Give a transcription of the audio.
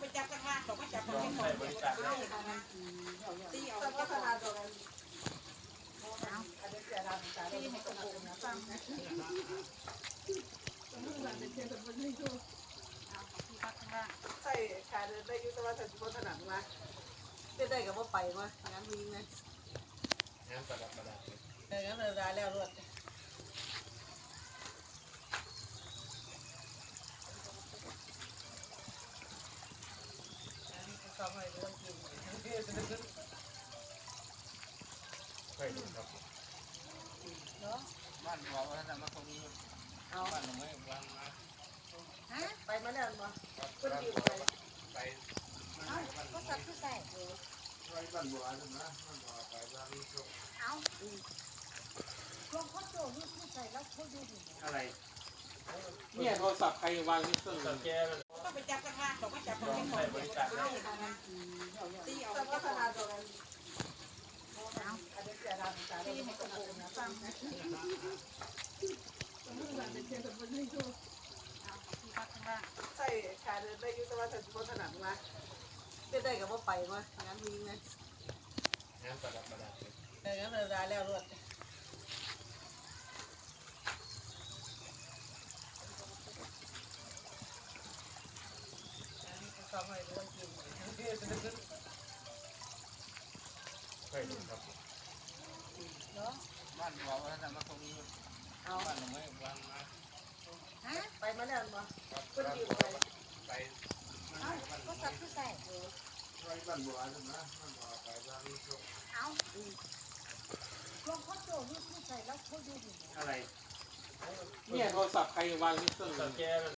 ไปจับกันว่าบอกว่าจับกันลองใช้บริการได้ตีเอาแต่ว่าเจ้าขของนาดตรงนั้นอันนี้เสียดายสายตีให้กระโปรงนะฟังนะพักข้างล่าใช่ขาเดินได้ยุทธวัฒน์สุพถนัดมาได้ได้กับว่าไปมางั้นวิ่งนะงานประดับประดาเอองั้นเดินได้แล้วรวดทำให้รู้จริง เคยดูครับเนาะบ้านเราถ้ามาตรงนี้เอาบ้านเราไม่วางมาฮะไปมาแล้วมาคนอยู่ไปไปเอ้าก็จับคือใส่ไปบ้านบัวนะบ้านบัวไปบ้านนี้เอ้าลองเข้อโจ้นี่คือใส่แล้วเขาดูดิอะไรเนี่ยโทรศัพท์ใครวางที่เครื่องสังเกตมัน ต้องไปจับกันว่าบอกว่าจับกันลองใช้บริการได้ตีเอาแต่ว่าเจ้าขของนาดตรงนั้นอันนี้เสียดายสายตีให้กระโปรงนะฟังนะพักข้างล่าใช่ขาเดินได้ยุทธวัฒน์สุพถนัดมาได้ได้กับว่าไปมางั้นวิ่งนะงานประดับประดาเอองั้นเดินได้แล้วรวด ทำให้รู้จริงเคยดูครับเนาะบ้านเราถ้ามาตรงนี้เอาบ้านเราไม่วางมาฮะไปมาแล้วมาคนอยู่ไปไปเอ้าก็จับคือใส่ไปบ้านบัวนะบ้านบัวไปบ้านนี้เอาลองข้อโจ้นี่คือใส่แล้วเขาดูดิอะไรเนี่ยโทรศัพท์ใครวางที่เครื่องสังเกตมัน